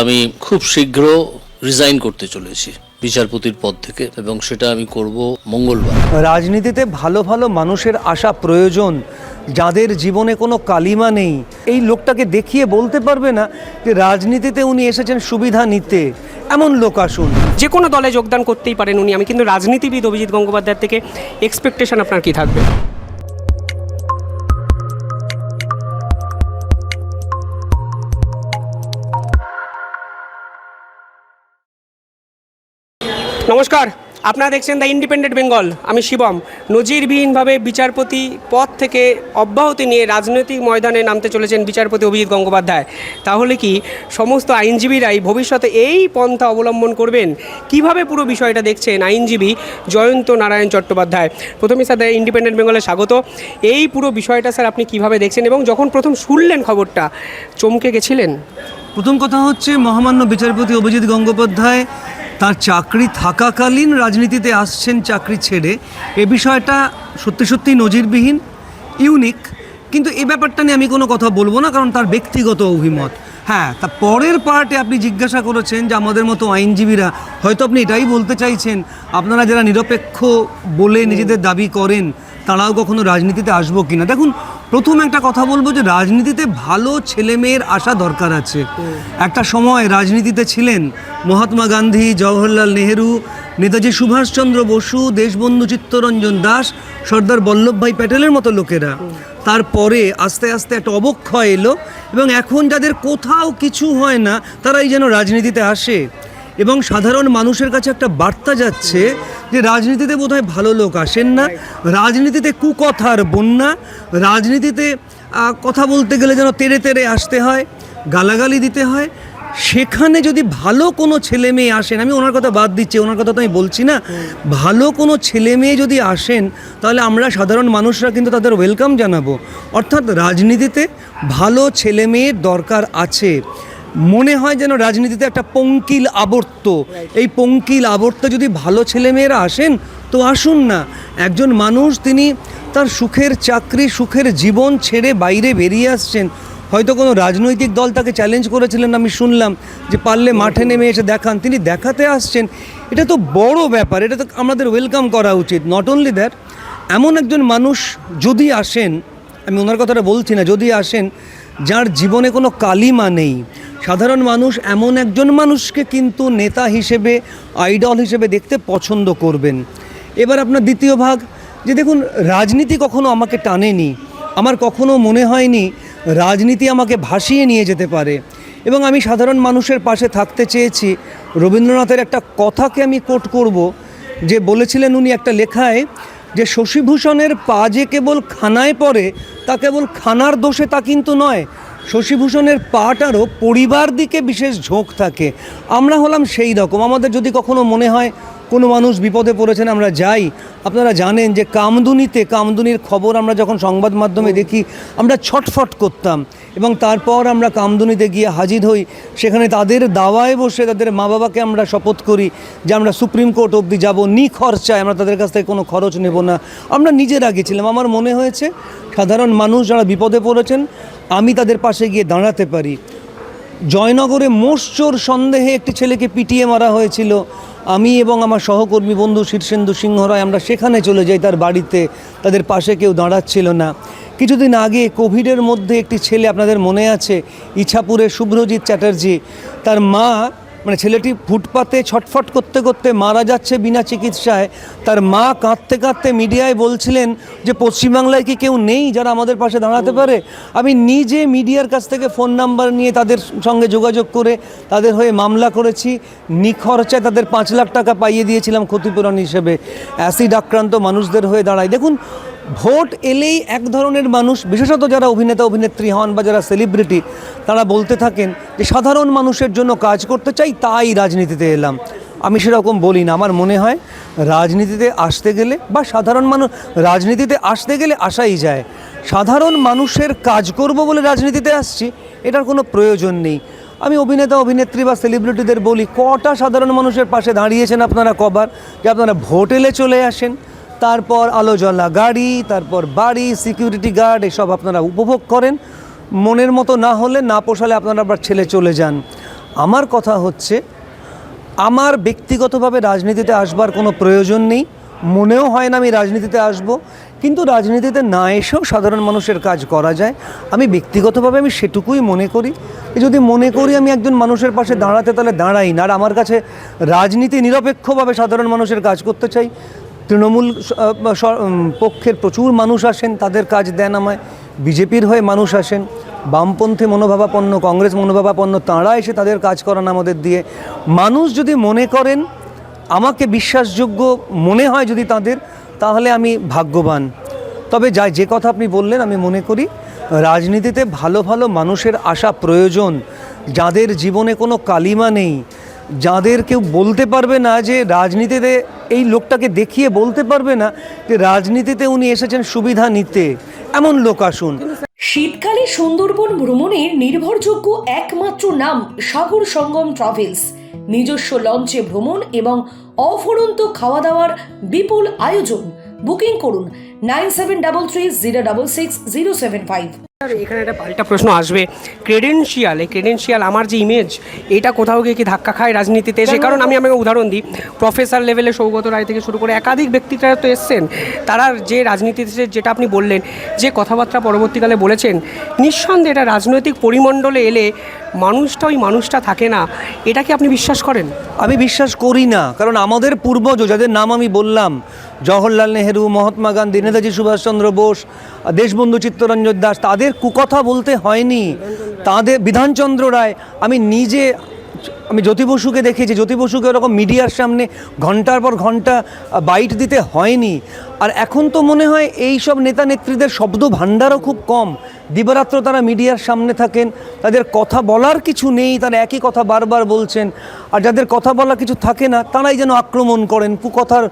আমি খুব শীঘ্র রিজাইন করতে চলেছি বিচারপতির পদ থেকে এবং সেটা আমি করব মঙ্গলবার। রাজনীতিতে ভালো ভালো মানুষের আসা প্রয়োজন যাদের জীবনে কোনো কালিমা নেই। এই লোকটাকে দেখিয়ে বলতে পারবে না যে রাজনীতিতে উনি এসেছেন সুবিধা নিতে। এমন লোক আসুন। যে কোনো দলে যোগদান করতেই পারেন উনি। আমি কিন্তু রাজনীতিবিদ অভিজিৎ গঙ্গোপাধ্যায়ের থেকে এক্সপেকটেশন আপনার কি থাকবে? নমস্কার, আপনারা দেখছেন দ্য ইন্ডিপেন্ডেন্ট বেঙ্গল। আমি শিবম। নজিরবিহীনভাবে বিচারপতি পদ থেকে অব্যাহতি নিয়ে রাজনৈতিক ময়দানে নামতে চলেছেন বিচারপতি অভিজিৎ গঙ্গোপাধ্যায়। তাহলে কি সমস্ত আইনজীবীরাই ভবিষ্যতে এই পন্থা অবলম্বন করবেন? কীভাবে পুরো বিষয়টা দেখছেন আইনজীবী জয়ন্ত নারায়ণ চট্টোপাধ্যায়? প্রথমে স্যার, দ্য ইন্ডিপেন্ডেন্ট বেঙ্গলে স্বাগত। এই পুরো বিষয়টা স্যার আপনি কীভাবে দেখছেন এবং যখন প্রথম শুনলেন খবরটা, চমকে গেছিলেন? প্রথম কথা হচ্ছে মহামান্য বিচারপতি অভিজিৎ গঙ্গোপাধ্যায় তার চাকরি থাকাকালীন রাজনীতিতে আসছেন চাকরি ছেড়ে। এ বিষয়টা সত্যি সত্যি নজিরবিহীন, ইউনিক। কিন্তু এ ব্যাপারটা নিয়ে আমি কোনো কথা বলব না, কারণ তার ব্যক্তিগত অভিমত। হ্যাঁ তা পরের পার্টে আপনি জিজ্ঞাসা করেছেন যে আমাদের মতো আইনজীবীরা, হয়তো আপনি এটাই বলতে চাইছেন, আপনারা যারা নিরপেক্ষ বলে নিজেদের দাবি করেন, তারাও কখনো রাজনীতিতে আসব কিনা? দেখুন প্রথম একটা কথা বলব যে রাজনীতিতে ভালো ছেলে মেয়ের আসা দরকার আছে। একটা সময় রাজনীতিতে ছিলেন মহাত্মা গান্ধী, জওহরলাল নেহেরু, নেতাজি সুভাষচন্দ্র বসু, দেশবন্ধু চিত্তরঞ্জন দাস, সর্দার বল্লভভাই প্যাটেলের মতো লোকেরা। তারপরে আস্তে আস্তে একটা অবক্ষয় এলো এবং এখন যাদের কোথাও কিছু হয় না, তারাই যেন রাজনীতিতে আসে। এবং সাধারণ মানুষের কাছে একটা বার্তা যাচ্ছে যে রাজনীতিতে বোধহয় ভালো লোক আসেন না রাজনীতিতে কুকথার বন্যা রাজনীতিতে কথা বলতে গেলে যেন তেরে তেরে আসতে হয় গালাগালি দিতে হয় সেখানে যদি ভালো কোনো ছেলে মেয়ে আসেন আমি ওনার কথা বাদ দিচ্ছি ওনার কথা তো আমি বলছি না ভালো কোনো ছেলে মেয়ে যদি আসেন তাহলে আমরা সাধারণ মানুষরা কিন্তু তাদের ওয়েলকাম জানাব। অর্থাৎ রাজনীতিতে ভালো ছেলে মেয়ের দরকার আছে। মনে হয় যেন রাজনীতিতে একটা পঙ্কিল আবর্ত। এই পঙ্কিল আবর্তে যদি ভালো ছেলেমেয়েরা আসেন, তো আসুন না। একজন মানুষ তিনি তার সুখের চাকরি, সুখের জীবন ছেড়ে বাইরে বেরিয়ে আসছেন। হয়তো কোনো রাজনৈতিক দল তাকে চ্যালেঞ্জ করেছিলেন, আমি শুনলাম যে পারলে মাঠে নেমে এসে দেখান। তিনি দেখাতে আসছেন। এটা তো বড় ব্যাপার, এটা তো আমাদের ওয়েলকাম করা উচিত। নট অনলি দ্যাট এমন একজন মানুষ যদি আসেন, আমি ওনার কথাটা বলছি না, যদি আসেন, যার জীবনে কোনো কালিমা নেই সাধারণ মানুষ এমন একজন মানুষকে কিন্তু নেতা হিসেবে, আইডল হিসেবে দেখতে পছন্দ করবেন। এবার আপনার দ্বিতীয় ভাগ, যে দেখুন, রাজনীতি কখনো আমাকে টানেনি। আমার কখনো মনে হয়নি রাজনীতি আমাকে ভাসিয়ে নিয়ে যেতে পারে। এবং আমি সাধারণ মানুষের পাশে থাকতে চেয়েছি। রবীন্দ্রনাথের একটা কথাকে আমি কোট করব, যে বলেছিলেন উনি একটা লেখায় যে শশীভূষণের পা যে কেবল খানায় পড়ে, তা কেবল খানার দোষে তা কিন্তু নয় শশীভূষণের পাটারও পরিবার দিকে বিশেষ ঝোঁক থাকে। আমরা হলাম সেই রকম। আমাদের যদি কখনো মনে হয় কোনো মানুষ বিপদে পড়েছেন, আমরা যাই। আপনারা জানেন যে কামদুনিতে কামদুনির খবর আমরা যখন সংবাদ মাধ্যমে দেখি, আমরা ছটফট করতাম এবং তারপর আমরা কামদুনিতে গিয়ে হাজির হই। সেখানে তাদের দাওয়ায় বসে তাদের মা বাবাকে আমরা শপথ করি যে আমরা সুপ্রিম কোর্ট অবধি যাব, নি খরচায় আমরা তাদের কাছ থেকে কোনো খরচ নেব না। আমরা নিজেরা গেছিলাম। আমার মনে হয়েছে, সাধারণ মানুষ যারা বিপদে পড়েছেন আমি তাদের পাশে গিয়ে দাঁড়াতে পারি। জয়নগরে মোষচোর সন্দেহে একটি ছেলেকে পিটিয়ে মারা হয়েছিল। আমি এবং আমার সহকর্মী বন্ধু শীর্ষেন্দু সিংহ রায় আমরা সেখানে চলে যাই, তার বাড়িতে। তাদের পাশে কেউ দাঁড়াচ্ছিল না। কিছুদিন আগে কোভিডের মধ্যে একটি ছেলে, আপনাদের মনে আছে ইছাপুরের শুভ্রজিৎ চ্যাটার্জি, তার মা মানে ছেলেটি ফুটপাতে ছটফট করতে করতে মারা যাচ্ছে বিনা চিকিৎসায়। তার মা কাঁদতে কাঁদতে মিডিয়ায় বলছিলেন যে, পশ্চিমবাংলায় কি কেউ নেই যারা আমাদের পাশে দাঁড়াতে পারে? আমি নিজে মিডিয়ার কাছ থেকে ফোন নাম্বার নিয়ে তাদের সঙ্গে যোগাযোগ করে তাদের হয়ে মামলা করেছি। নিখরচায় তাদের পাঁচ লাখ টাকা পাইয়ে দিয়েছিলাম ক্ষতিপূরণ হিসেবে। অ্যাসিড আক্রান্ত মানুষদের হয়ে দাঁড়ায় দেখুন ভোট এলেই এক ধরনের মানুষ, বিশেষত যারা অভিনেতা, অভিনেত্রী হন বা যারা সেলিব্রিটি তারা বলতে থাকেন যে সাধারণ মানুষের জন্য কাজ করতে চাই, তাই রাজনীতিতে এলাম। আমি সেরকম বলি না। আমার মনে হয় রাজনীতিতে আসতে গেলে বা সাধারণ মানুষ রাজনীতিতে আসতে গেলে আসাই যায়। সাধারণ মানুষের কাজ করব বলে রাজনীতিতে আসছি, এটার কোনো প্রয়োজন নেই। আমি অভিনেতা, অভিনেত্রী বা সেলিব্রিটিদের বলি, কটা সাধারণ মানুষের পাশে দাঁড়িয়েছেন আপনারা কবার? যে আপনারা ভোট এলে চলে আসেন। তারপর আলো জ্বলা গাড়ি, তারপর বাড়ি সিকিউরিটি গার্ড এসব আপনারা উপভোগ করেন। মনের মতো না হলে না পোষালে আপনারা আবার ছেলে চলে যান। আমার কথা হচ্ছে, আমার ব্যক্তিগতভাবে রাজনীতিতে আসবার কোনো প্রয়োজন নেই। মনেও হয় না আমি রাজনীতিতে আসব, কিন্তু রাজনীতিতে না এসেও সাধারণ মানুষের কাজ করা যায়। আমি ব্যক্তিগতভাবে আমি সেটুকুই মনে করি। যদি মনে করি আমি একজন মানুষের পাশে দাঁড়াতে, তাহলে দাঁড়াই না। আর আমার কাছে রাজনীতি নিরপেক্ষভাবে সাধারণ মানুষের কাজ করতে চাই তৃণমূল পক্ষের প্রচুর মানুষ আসেন, তাদের কাজ দেন আমায়। বিজেপির হয়ে মানুষ আসেন, বামপন্থী মনোভাবাপন্ন, কংগ্রেস মনোভাবাপন্ন, তাঁরা এসে তাদের কাজ করান আমাদের দিয়ে। মানুষ যদি মনে করেন, আমাকে বিশ্বাসযোগ্য মনে হয় যদি তাদের, তাহলে আমি ভাগ্যবান। তবে যা, যে কথা আপনি বললেন, আমি মনে করি, রাজনীতিতে ভালো ভালো মানুষের আসা প্রয়োজন। যাদের জীবনে কোনো কালিমা নেই, যাদের কেউ বলতে পারবে না যে রাজনীতিতে এই লোকটাকে দেখিয়ে বলতে পারবে না যে রাজনীতিতে উনি এসেছেন সুবিধা নিতে। এমন লোক আসুন। শীতকালে সুন্দরবন ভ্রমণের নির্ভরযোগ্য একমাত্র নাম সাগর সঙ্গম ট্রাভেলস। নিজস্ব লঞ্চে ভ্রমণ এবং অফুরন্ত খাওয়া দাওয়ার বিপুল আয়োজন। বুকিং করুন nine seven double three zero double six zero seven five. Sir এখানে একটা পাল্টা প্রশ্ন আসবে। ক্রেডেন্সিয়াল এই ক্রেডেন্সিয়াল আমার যে ইমেজ এটা কোথাও গিয়ে কি ধাক্কা খায় রাজনীতিতে? এসে কারণ আমি আমাকে উদাহরণ দিই। প্রফেসর লেভেলে সৌগত রায় থেকে শুরু করে একাধিক ব্যক্তিরা তো এসছেন। তারা যে রাজনীতিতে যেটা আপনি বললেন, যে কথাবার্তা পরবর্তীকালে বলেছেন, নিঃসন্দেহে এটা রাজনৈতিক পরিমণ্ডলে এলে মানুষটা, ওই মানুষটা থাকে না, এটা কি আপনি বিশ্বাস করেন? আমি বিশ্বাস করি না, কারণ আমাদের পূর্বজ, যাদের নাম আমি বললাম, জওহরলাল নেহেরু, মহাত্মা গান্ধী, নেতাজি সুভাষচন্দ্র বোস, দেশবন্ধু চিত্তরঞ্জন দাস, তাদের কুকথা বলতে হয়নি। তাদের বিধানচন্দ্র রায়, আমি নিজে আমি জ্যোতি বসুকে দেখেছি। জ্যোতি বসুকে ওরকম মিডিয়ার সামনে ঘণ্টার পর ঘণ্টা বাইট দিতে হয়নি। আর এখন তো মনে হয় এই সব নেতা নেত্রীদের শব্দ ভাণ্ডারও খুব কম। দিবারাত্র তারা মিডিয়ার সামনে থাকেন, তাদের কথা বলার কিছু নেই, তারা একই কথা বারবার বলছেন। আর যাদের কথা বলার কিছু থাকে না, তারাই যেন আক্রমণ করেন, কুকথার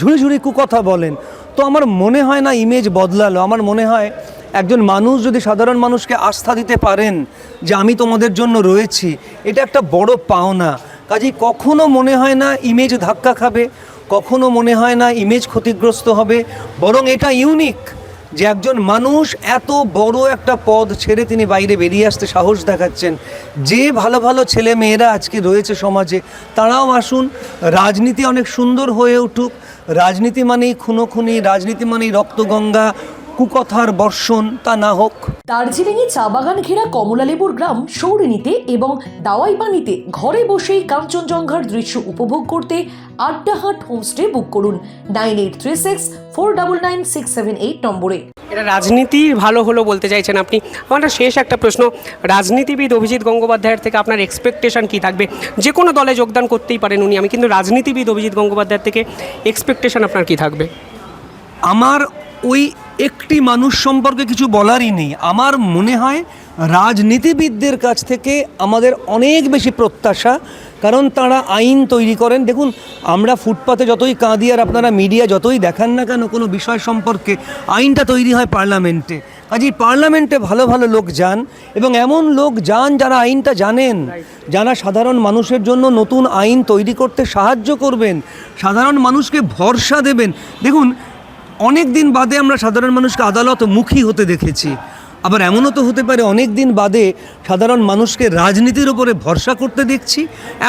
ঝুড়ি ঝুড়ি কুকথা বলেন। তো আমার মনে হয় না ইমেজ বদলালো। আমার মনে হয় একজন মানুষ যদি সাধারণ মানুষকে আস্থা দিতে পারেন যে আমি তোমাদের জন্য রয়েছি, এটা একটা বড় পাওনা। কাজেই কখনো মনে হয় না ইমেজ ধাক্কা খাবে, কখনো মনে হয় না ইমেজ ক্ষতিগ্রস্ত হবে, বরং এটা ইউনিক যে একজন মানুষ এত বড় একটা পদ ছেড়ে তিনি বাইরে বেরিয়ে আসতে সাহস দেখাচ্ছেন। যে ভালো ভালো ছেলে মেয়েরা আজকে রয়েছে সমাজে, তারাও আসুন। রাজনীতি অনেক সুন্দর হয়ে উঠুক। রাজনীতি মানেই খুনোখুনি, রাজনীতি মানেই রক্তগঙ্গা কুকথার বর্ষণ তা না হোক। দার্জিলিংয়ে চা বাগান ঘেরা কমলালেবুর গ্রাম সৌরিনীতে এবং দাওয়াই পানিতে ঘরে বসেই কাঞ্চনজঙ্ঘার দৃশ্য উপভোগ করতে আড্ডাহাট হোমস্টে বুক করুন nine eight three six four double nine six seven eight নম্বরে। এটা রাজনীতি ভালো হলো বলতে চাইছেন আপনি? আমার শেষ একটা প্রশ্ন। রাজনীতিবিদ অভিজিৎ গঙ্গোপাধ্যায়ের থেকে আপনার এক্সপেকটেশন কী থাকবে? যে কোনো দলে যোগদান করতেই পারেন উনি। আমি কিন্তু রাজনীতিবিদ অভিজিৎ গঙ্গোপাধ্যায়ের থেকে এক্সপেকটেশন আপনার কী থাকবে? আমার ওই একটি মানুষ সম্পর্কে কিছু বলারই নেই। আমার মনে হয় রাজনীতিবিদদের কাছ থেকে আমাদের অনেক বেশি প্রত্যাশা, কারণ তারা আইন তৈরি করেন। দেখুন, আমরা ফুটপাতে যতই কাঁদি আর আপনারা মিডিয়া যতই দেখান না কেন, কোনো বিষয় সম্পর্কে আইনটা তৈরি হয় পার্লামেন্টে। কাজেই পার্লামেন্টে ভালো ভালো লোক যান এবং এমন লোক যান যারা আইনটা জানেন, যারা সাধারণ মানুষের জন্য নতুন আইন তৈরি করতে সাহায্য করবেন, সাধারণ মানুষকে ভরসা দেবেন। দেখুন অনেক দিন বাদে আমরা সাধারণ মানুষকে আদালত মুখী হতে দেখেছি। আবার এমনও তো হতে পারে অনেক দিন বাদে সাধারণ মানুষকে রাজনীতির ওপরে ভরসা করতে দেখছি।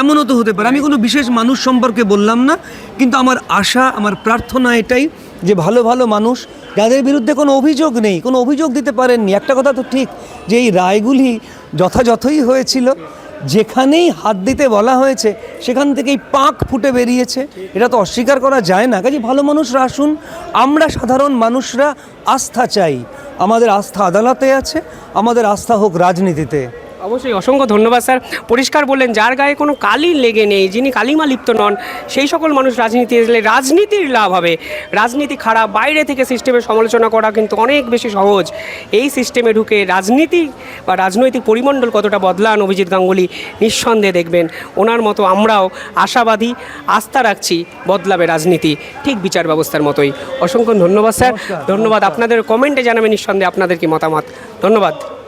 এমনও তো হতে পারে। আমি কোনো বিশেষ মানুষ সম্পর্কে বললাম না, কিন্তু আমার আশা, আমার প্রার্থনা এটাই যে ভালো ভালো মানুষ, যাদের বিরুদ্ধে কোনো অভিযোগ নেই, কোনো অভিযোগ দিতে পারেননি। একটা কথা তো ঠিক যে এই রায়গুলি যথাযথই হয়েছিল। যেখানেই হাত দিতে বলা হয়েছে, সেখান থেকেই পাক ফুটে বেরিয়েছে। এটা তো অস্বীকার করা যায় না। কাজে ভালো মানুষরা আসুন, আমরা সাধারণ মানুষরা আস্থা চাই। আমাদের আস্থা আদালতে আছে, আমাদের আস্থা হোক রাজনীতিতে। অবশ্যই অসংখ্য ধন্যবাদ স্যার। পরিষ্কার বললেন যার গায়ে কোনো কালি লেগে নেই যিনি কালিমা লিপ্ত নন সেই সকল মানুষ রাজনীতি এলে রাজনীতির লাভ হবে। রাজনীতি খারাপ বাইরে থেকে সিস্টেমের সমালোচনা করা কিন্তু অনেক বেশি সহজ। এই সিস্টেমে ঢুকে রাজনীতি বা রাজনৈতিক পরিমণ্ডল কতটা বদলান অভিজিৎ গাঙ্গুলি নিঃসন্দেহে দেখবেন। ওনার মতো আমরাও আশাবাদী আস্থা রাখছি বদলাবে রাজনীতি ঠিক বিচার ব্যবস্থার মতোই। অসংখ্য ধন্যবাদ স্যার। ধন্যবাদ আপনাদের কমেন্টে জানাবেন নিঃসন্দেহে আপনাদের কি মতামত। ধন্যবাদ।